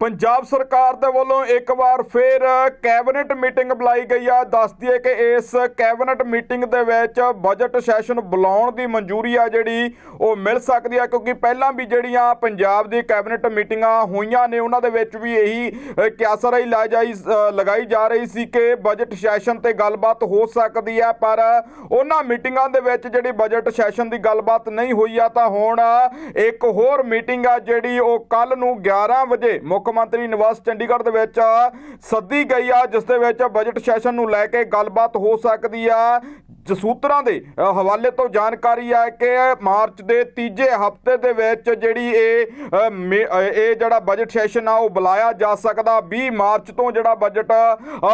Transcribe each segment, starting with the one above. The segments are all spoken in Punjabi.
ਪੰਜਾਬ ਸਰਕਾਰ ਦੇ ਵੱਲੋਂ ਇੱਕ ਵਾਰ ਫਿਰ ਕੈਬਨਿਟ ਮੀਟਿੰਗ ਬੁਲਾਈ ਗਈ ਆ। ਦੱਸਦੀ ਹੈ ਕਿ ਇਸ ਕੈਬਨਿਟ ਮੀਟਿੰਗ ਦੇ ਵਿੱਚ ਬਜਟ ਸੈਸ਼ਨ ਬੁਲਾਉਣ ਦੀ ਮਨਜ਼ੂਰੀ ਆ ਜਿਹੜੀ ਉਹ ਮਿਲ ਸਕਦੀ ਆ ਕਿਉਂਕਿ ਪਹਿਲਾਂ ਵੀ ਜਿਹੜੀਆਂ ਪੰਜਾਬ ਦੀ ਕੈਬਨਿਟ ਮੀਟਿੰਗਾਂ ਹੋਈਆਂ ਨੇ ਉਹਨਾਂ ਦੇ ਵਿੱਚ ਵੀ ਇਹੀ ਅ, ਕਿਆਸਰ ਹੀ ਲਾ ਜਾਈ ਲਗਾਈ ਜਾ ਰਹੀ ਸੀ ਕਿ ਬਜਟ ਸੈਸ਼ਨ ਤੇ ਗੱਲਬਾਤ ਹੋ ਸਕਦੀ ਆ ਪਰ ਉਹਨਾਂ ਮੀਟਿੰਗਾਂ ਦੇ ਵਿੱਚ ਜਿਹੜੀ ਬਜਟ ਸੈਸ਼ਨ ਦੀ ਗੱਲਬਾਤ ਨਹੀਂ ਹੋਈ ਆ ਤਾਂ ਹੁਣ ਇੱਕ ਹੋਰ ਮੀਟਿੰਗ ਆ ਜਿਹੜੀ ਉਹ ਕੱਲ ਨੂੰ 11 ਵਜੇ ਮੁੱਖ ਮੁੱਖ ਮੰਤਰੀ ਨਿਵਾਸ ਚੰਡੀਗੜ੍ਹ ਦੇ ਵਿੱਚ ਸੱਦੀ ਗਈ ਆ, ਜਿਸ ਦੇ ਵਿੱਚ ਬਜਟ ਸੈਸ਼ਨ ਨੂੰ ਲੈ ਕੇ ਗੱਲਬਾਤ ਹੋ ਸਕਦੀ ਆ। ਸੂਤਰਾਂ ਦੇ ਹਵਾਲੇ ਤੋਂ ਜਾਣਕਾਰੀ ਹੈ ਕਿ ਮਾਰਚ ਦੇ ਤੀਜੇ ਹਫ਼ਤੇ ਦੇ ਵਿੱਚ ਜਿਹੜੀ ਇਹ ਮੇ- ਇਹ ਜਿਹੜਾ ਬਜਟ ਸੈਸ਼ਨ ਆ, ਉਹ ਬੁਲਾਇਆ ਜਾ ਸਕਦਾ। 20 ਮਾਰਚ ਤੋਂ ਜਿਹੜਾ ਬਜਟ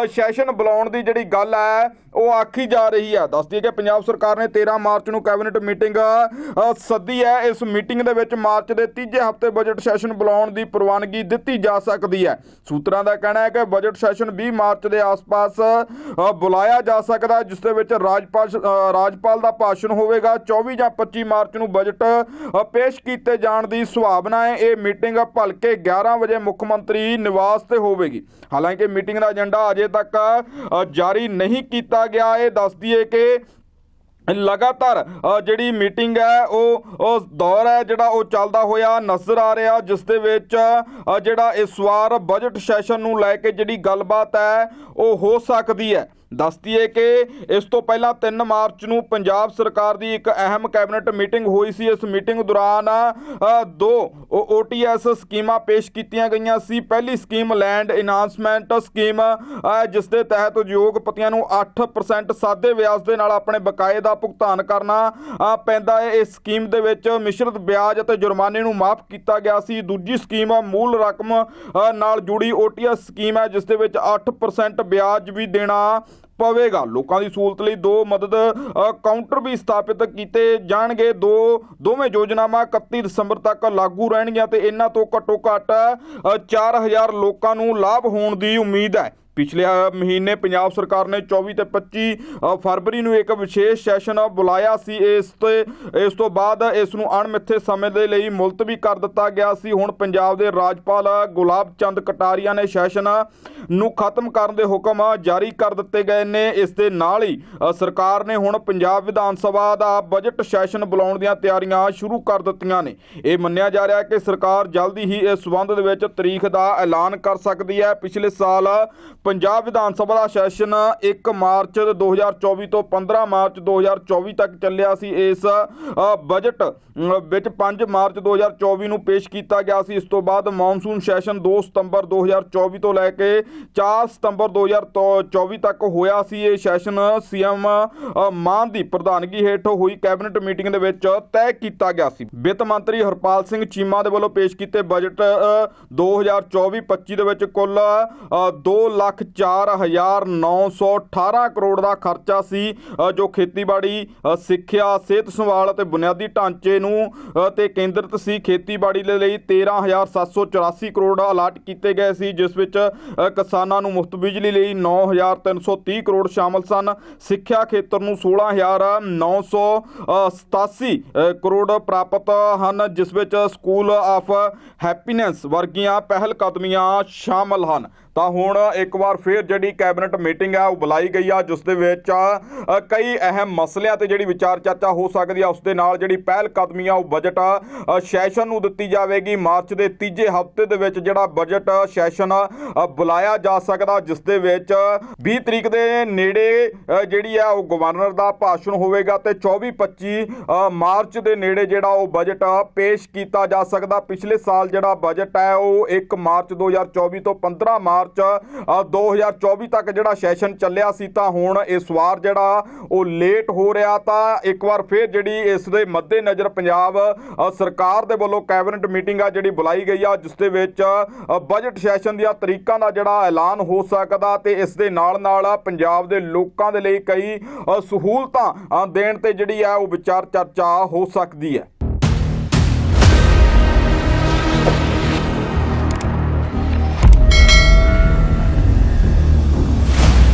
ਸੈਸ਼ਨ ਬੁਲਾਉਣ ਦੀ ਜਿਹੜੀ ਗੱਲ ਹੈ, ਉਹ ਆਖੀ ਜਾ ਰਹੀ ਹੈ। ਦੱਸਦੀ ਹੈ ਕਿ ਪੰਜਾਬ ਸਰਕਾਰ ਨੇ 13 ਮਾਰਚ ਨੂੰ ਕੈਬਨਿਟ ਮੀਟਿੰਗ ਸੱਦੀ ਹੈ। ਇਸ ਮੀਟਿੰਗ ਦੇ ਵਿੱਚ ਮਾਰਚ ਦੇ ਤੀਜੇ ਹਫ਼ਤੇ ਬਜਟ ਸੈਸ਼ਨ ਬੁਲਾਉਣ ਦੀ ਪ੍ਰਵਾਨਗੀ ਦਿੱਤੀ ਜਾ ਸਕਦੀ ਹੈ। ਸੂਤਰਾਂ ਦਾ ਕਹਿਣਾ ਹੈ ਕਿ ਬਜਟ ਸੈਸ਼ਨ 20 ਮਾਰਚ ਦੇ ਆਸ-ਪਾਸ ਬੁਲਾਇਆ ਜਾ ਸਕਦਾ ਜਿਸ ਦੇ ਵਿੱਚ ਰਾਜਪਾਲ ਰਾਜਪਾਲ ਦਾ ਭਾਸ਼ਣ ਹੋਵੇਗਾ। 24 ਜਾਂ 25 ਮਾਰਚ ਨੂੰ ਬਜਟ ਪੇਸ਼ ਕੀਤੇ ਜਾਣ ਦੀ ਸੁਭਾਵਨਾ ਹੈ। ਇਹ ਮੀਟਿੰਗ ਭਲਕੇ 11 ਵਜੇ ਮੁੱਖ ਮੰਤਰੀ ਨਿਵਾਸ ਤੇ ਹੋਵੇਗੀ। ਹਾਲਾਂਕਿ ਮੀਟਿੰਗ ਦਾ ਏਜੰਡਾ ਅਜੇ ਤੱਕ ਜਾਰੀ ਨਹੀਂ ਕੀਤਾ ਗਿਆ। ਇਹ ਦੱਸਦੀ ਹੈ ਕਿ ਲਗਾਤਾਰ ਜਿਹੜੀ ਮੀਟਿੰਗ ਹੈ, ਉਹ ਉਹ ਦੌਰ ਹੈ ਜਿਹੜਾ ਉਹ ਚੱਲਦਾ ਹੋਇਆ ਨਜ਼ਰ ਆ ਰਿਹਾ, ਜਿਸ ਦੇ ਵਿੱਚ ਜਿਹੜਾ ਇਸ ਵਾਰ ਬਜਟ ਸੈਸ਼ਨ ਨੂੰ ਲੈ ਕੇ ਜਿਹੜੀ ਗੱਲਬਾਤ ਹੈ, ਉਹ ਹੋ ਸਕਦੀ ਹੈ। ਦੱਸਦੀ ਹੈ ਕਿ ਇਸ ਤੋਂ ਪਹਿਲਾਂ 3 ਮਾਰਚ ਨੂੰ ਪੰਜਾਬ ਸਰਕਾਰ ਦੀ ਇੱਕ ਅਹਿਮ ਕੈਬਨਿਟ ਮੀਟਿੰਗ ਹੋਈ ਸੀ। ਇਸ ਮੀਟਿੰਗ ਦੌਰਾਨ ਅ, ਦੋ ਓਟੀਐਸ ਸਕੀਮਾਂ ਪੇਸ਼ ਕੀਤੀਆਂ ਗਈਆਂ ਸੀ। ਪਹਿਲੀ ਸਕੀਮ ਲੈਂਡ ਇਨਾਂਸਮੈਂਟ ਸਕੀਮ ਜਿਸ ਦੇ ਤਹਿਤ ਉਦਯੋਗਪਤੀਆਂ ਨੂੰ 8% ਸਾਦੇ ਵਿਆਜ ਦੇ ਨਾਲ ਆਪਣੇ ਬਕਾਏ ਦਾ ਭੁਗਤਾਨ ਕਰਨਾ ਪੈਂਦਾ ਹੈ। ਇਸ ਸਕੀਮ ਦੇ ਵਿੱਚ ਮਿਸ਼ਰਤ ਵਿਆਜ ਅਤੇ ਜੁਰਮਾਨੇ ਨੂੰ ਮਾਫ ਕੀਤਾ ਗਿਆ ਸੀ। ਦੂਜੀ ਸਕੀਮ ਮੂਲ ਰਕਮ ਨਾਲ ਜੁੜੀ ਓਟੀਐਸ ਸਕੀਮ ਹੈ ਜਿਸ ਦੇ ਵਿੱਚ 8% ਵਿਆਜ ਵੀ ਦੇਣਾ ਪਵੇਗਾ। ਲੋਕਾਂ ਦੀ ਸਹੂਲਤ ਲਈ ਦੋ ਮਦਦ ਕਾਊਂਟਰ ਵੀ ਸਥਾਪਿਤ ਕੀਤੇ ਜਾਣਗੇ। ਦੋ ਦੋਵੇਂ ਯੋਜਨਾਵਾਂ 31 ਦਸੰਬਰ ਤੱਕ ਲਾਗੂ ਰਹਿਣਗੀਆਂ ਤੇ ਇਹਨਾਂ ਤੋਂ ਘੱਟੋ ਘੱਟ ਅ, 4000 ਲੋਕਾਂ ਨੂੰ ਲਾਭ ਹੋਣ ਦੀ ਉਮੀਦ ਹੈ। ਪਿਛਲੇ ਮਹੀਨੇ ਪੰਜਾਬ ਸਰਕਾਰ ਨੇ 24 ਤੇ 25 ਫਰਵਰੀ ਨੂੰ ਇੱਕ ਵਿਸ਼ੇਸ਼ ਸੈਸ਼ਨ ਬੁਲਾਇਆ ਸੀ। ਇਸ ਤੇ, ਇਸ ਤੋਂ ਬਾਅਦ ਇਸ ਨੂੰ ਅਣਮਿੱਥੇ ਸਮੇਂ ਦੇ ਲਈ ਮੁਲਤਵੀ ਕਰ ਦਿੱਤਾ ਗਿਆ ਸੀ। ਹੁਣ ਪੰਜਾਬ ਦੇ ਰਾਜਪਾਲ ਗੁਲਾਬ ਚੰਦ ਕਟਾਰੀਆ ਨੇ ਸੈਸ਼ਨ ਨੂੰ ਖਤਮ ਕਰਨ ਦੇ ਹੁਕਮ ਜਾਰੀ ਕਰ ਦਿੱਤੇ ਗਏ ਨੇ। ਇਸ ਦੇ ਨਾਲ ਹੀ ਸਰਕਾਰ ਨੇ ਹੁਣ ਪੰਜਾਬ ਵਿਧਾਨ ਸਭਾ ਦਾ ਬਜਟ ਸੈਸ਼ਨ ਬੁਲਾਉਣ ਦੀਆਂ ਤਿਆਰੀਆਂ ਸ਼ੁਰੂ ਕਰ ਦਿੱਤੀਆਂ ਨੇ। ਇਹ ਮੰਨਿਆ ਜਾ ਰਿਹਾ ਹੈ ਕਿ ਸਰਕਾਰ ਜਲਦੀ ਹੀ ਇਸ ਸਬੰਧ ਦੇ ਵਿੱਚ ਤਰੀਕ ਦਾ ਐਲਾਨ ਕਰ ਸਕਦੀ ਹੈ। ਪਿਛਲੇ ਸਾਲ ਪੰਜਾਬ ਵਿਧਾਨ ਸਭਾ ਦਾ ਸੈਸ਼ਨ 1 ਮਾਰਚ 2024 ਤੋਂ 15 ਮਾਰਚ 2024 ਤੱਕ ਚੱਲਿਆ ਸੀ। ਇਸ ਬਜਟ ਵਿੱਚ 5 ਮਾਰਚ 2024 ਨੂੰ ਪੇਸ਼ ਕੀਤਾ ਗਿਆ ਸੀ। ਇਸ ਤੋਂ ਬਾਅਦ ਮੌਨਸੂਨ ਸੈਸ਼ਨ 2 ਸਤੰਬਰ 2024 ਤੋਂ ਲੈ ਕੇ 4 ਸਤੰਬਰ 2024 ਤੱਕ ਹੋਇਆ ਸੀ। ਇਹ ਸੈਸ਼ਨ ਸੀਐਮ ਮਾਨ ਦੀ ਪ੍ਰਧਾਨਗੀ ਹੇਠ ਹੋਈ ਕੈਬਨਿਟ ਮੀਟਿੰਗ ਦੇ ਵਿੱਚ ਤੈਅ ਕੀਤਾ ਗਿਆ ਸੀ। ਵਿੱਤ ਮੰਤਰੀ ਹਰਪਾਲ ਸਿੰਘ ਚੀਮਾ ਦੇ ਵੱਲੋਂ ਪੇਸ਼ ਕੀਤੇ ਬਜਟ 2024-25 ਦੇ ਵਿੱਚ ਕੁੱਲ 2 ਲੱਖ 4918 ਕਰੋੜ ਦਾ ਖਰਚਾ ਸੀ ਜੋ ਖੇਤੀਬਾੜੀ ਸਿੱਖਿਆ ਸਿਹਤ ਸੰਭਾਲ ਅਤੇ ਬੁਨਿਆਦੀ ਢਾਂਚੇ ਨੂੰ ਤੇ ਕੇਂਦਰਿਤ ਸੀ। ਖੇਤੀਬਾੜੀ ਦੇ ਲਈ 13784 ਕਰੋੜ ਅਲਾਟ ਕੀਤੇ ਗਏ ਸੀ ਜਿਸ ਵਿੱਚ ਕਿਸਾਨਾਂ ਨੂੰ ਮੁਫਤ ਬਿਜਲੀ ਲਈ 9330 ਕਰੋੜ ਸ਼ਾਮਲ ਸਨ। ਸਿੱਖਿਆ ਖੇਤਰ ਨੂੰ 16987 ਅ, ਕਰੋੜ ਪ੍ਰਾਪਤ ਹਨ ਜਿਸ ਵਿੱਚ ਸਕੂਲ ਆਫ ਹੈਪੀਨੈਸ ਵਰਗੀਆਂ ਪਹਿਲ ਕਦਮੀਆਂ ਸ਼ਾਮਲ ਹਨ। ਤਾਂ ਹੁਣ ਇੱਕ ਵਾਰ ਫਿਰ ਜਿਹੜੀ ਕੈਬਨਿਟ ਮੀਟਿੰਗ ਹੈ ਉਹ ਬੁਲਾਈ ਗਈ ਆ, ਜਿਸ ਦੇ ਵਿੱਚ ਕਈ ਅਹਿਮ ਮਸਲਿਆਂ ਤੇ ਜਿਹੜੀ ਵਿਚਾਰ ਚਰਚਾ ਹੋ ਸਕਦੀ ਆ, ਉਸ ਦੇ ਨਾਲ ਜਿਹੜੀ ਪਹਿਲ ਆ, ਉਹ ਬਜਟ ਸੈਸ਼ਨ ਨੂੰ ਦਿੱਤੀ ਜਾਵੇਗੀ। ਮਾਰਚ ਦੇ ਤੀਜੇ ਹਫ਼ਤੇ ਦੇ ਵਿੱਚ ਜਿਹੜਾ ਬਜਟ, ਸੈਸ਼ਨ ਬੁਲਾਇਆ ਜਾ ਸਕਦਾ, ਜਿਸ ਦੇ ਵਿੱਚ 20 ਤਰੀਕ ਦੇ ਨੇੜੇ ਜਿਹੜੀ ਆ, ਉਹ ਗਵਰਨਰ ਦਾ ਭਾਸ਼ਣ ਹੋਵੇਗਾ ਤੇ 24 25 ਮਾਰਚ ਦੇ ਨੇੜੇ ਜਿਹੜਾ ਉਹ ਬਜਟ ਪੇਸ਼ ਕੀਤਾ ਜਾ ਸਕਦਾ। ਪਿਛਲੇ ਸਾਲ ਜਿਹੜਾ ਬਜਟ ਹੈ, ਉਹ 1 ਮਾਰਚ 2024 ਤੋਂ 15 ਮਾਰਚ 2024 ਤੱਕ ਜਿਹੜਾ ਸੈਸ਼ਨ ਚੱਲਿਆ ਸੀ, ਤਾਂ ਹੁਣ ਇਸ ਵਾਰ ਜਿਹੜਾ ਉਹ ਲੇਟ ਹੋ ਰਿਹਾ, ਤਾਂ ਇੱਕ ਵਾਰ ਫਿਰ ਜਿਹੜੀ ਇਸ ਦੇ ਮੱਦੇਨਜ਼ਰ ਪੰਜਾਬ ਸਰਕਾਰ ਦੇ ਵੱਲੋਂ ਕੈਬਨਿਟ ਮੀਟਿੰਗ ਆ ਜਿਹੜੀ ਬੁਲਾਈ ਗਈ ਆ, ਜਿਸ ਦੇ ਵਿੱਚ ਬਜਟ ਸੈਸ਼ਨ ਦੀਆਂ ਤਰੀਕਾਂ ਦਾ ਜਿਹੜਾ ਐਲਾਨ ਹੋ ਸਕਦਾ ਤੇ ਇਸ ਦੇ ਨਾਲ ਨਾਲ ਪੰਜਾਬ ਦੇ ਲੋਕਾਂ ਦੇ ਲਈ ਕਈ ਸਹੂਲਤਾਂ ਦੇਣ ਤੇ ਜਿਹੜੀ ਆ ਉਹ ਵਿਚਾਰ ਚਰਚਾ ਹੋ ਸਕਦੀ ਹੈ।